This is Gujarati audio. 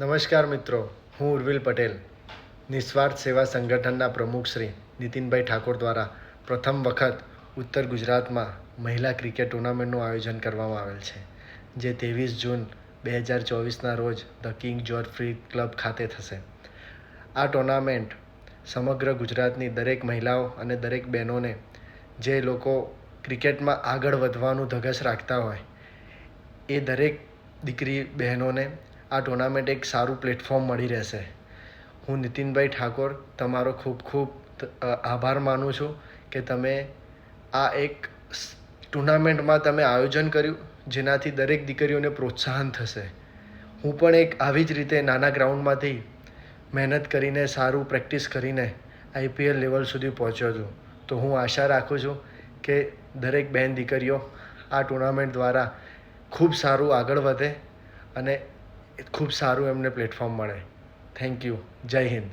નમસ્કાર મિત્રો, હું ઉર્વિલ પટેલ. નિસ્વાર્થ સેવા સંગઠનના પ્રમુખ શ્રી નીતિનભાઈ ઠાકોર દ્વારા પ્રથમ વખત ઉત્તર ગુજરાતમાં મહિલા ક્રિકેટ ટુર્નામેન્ટનું આયોજન કરવામાં આવેલ છે, જે ત્રેવીસ જૂન બે હજાર ચોવીસના રોજ the King George free club ખાતે થશે. આ ટુર્નામેન્ટ સમગ્ર ગુજરાતની દરેક મહિલાઓ અને દરેક બહેનોને, જે લોકો ક્રિકેટમાં આગળ વધવાનું ધગશ રાખતા હોય, એ દરેક દીકરી બહેનોને આ ટુર્નામેન્ટ એક સારું પ્લેટફોર્મ મળી રહેશે. હું નીતિનભાઈ ઠાકોર તમારો ખૂબ ખૂબ આભાર માનું છું કે તમે આ એક ટુર્નામેન્ટમાં તમે આયોજન કર્યું, જેનાથી દરેક દીકરીઓને પ્રોત્સાહન થશે. હું પણ એક આવી જ રીતે નાના ગ્રાઉન્ડમાંથી મહેનત કરીને, સારું પ્રેક્ટિસ કરીને આઈપીએલ લેવલ સુધી પહોંચ્યો છું. તો હું આશા રાખું છું કે દરેક બહેન દીકરીઓ આ ટુર્નામેન્ટ દ્વારા ખૂબ સારું આગળ વધે અને ખૂબ સારું એમને પ્લેટફોર્મ મળે. થેન્ક યુ જય હિન્દ.